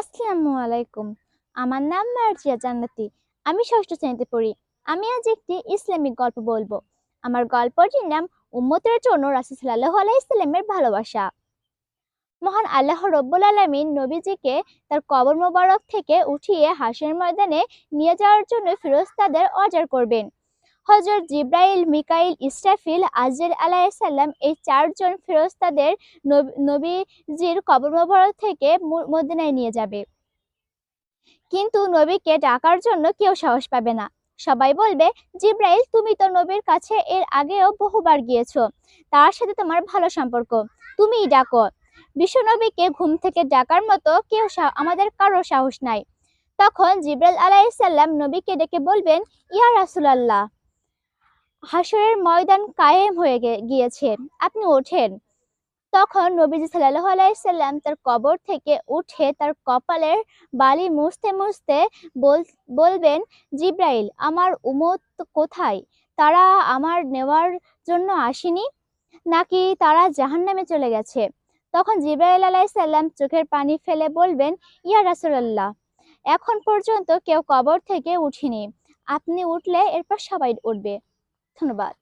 আসসালামু আলাইকুম আমার নাম মার্জিয়া জান্নাতি। আমি ষষ্ঠ শ্রেণীতে পড়ি। আমি আজ একটি ইসলামিক গল্প বলব। আমার গল্পটির নাম উম্মতের জন্য রাসূল সাল্লাল্লাহু আলাইহি সাল্লামের ভালোবাসা। মহান আল্লাহ রব্বুল আলামিন নবীজিকে তার কবর মোবারক থেকে উঠিয়ে হাসের ময়দানে নিয়ে যাওয়ার জন্য ফিরোজ তাদের অর্ডার করবেন। হযরত জিব্রাইল, মিকাইল, ইসরাফিল, আজরাইল আলাইহিস সালাম এই চারজন ফেরেশতাদের নব- নবীজির কবর থেকে মদিনায় নিয়ে যাবে। কিন্তু নবীকে ডাকার জন্য কেউ সাহস পাবে না। সবাই বলবে, জিব্রাইল, তুমি তো নবীর কাছে এর আগেও বহুবার গিয়েছো। তার সাথে তোমার ভালো সম্পর্ক। তুমিই ডাকো। বিশ্বনবীকে ঘুম থেকে ডাকার মতো কেউ আমাদের কারও সাহস নাই। তখন জিব্রাইল আলাইসাল্লাম নবীকে ডেকে বলবেন, ইয়া রাসূলুল্লাহ। হাসরের ময়দান কায়েম হয়ে গিয়েছে। আপনি ওঠেন। তখন নবীজি সাল্লাল্লাহু আলাইহি সাল্লাম তার কবর থেকে উঠে তার কপালের বালি মুছতে মুছতে বল- বলবেন, জিব্রাইল, আমার উমত কোথায়? তারা আমার নেওয়ার জন্য আসেনি? নাকি তারা জাহান্নামে চলে গেছে? তখন জিব্রাইল আলাইহিস সালাম চোখের পানি ফেলে বলবেন, ইয়া রাসূলুল্লাহ, এখন পর্যন্ত কেউ কবর থেকে উঠিনি। আপনি উঠলে এরপর সবাই উঠবে। 什么吧？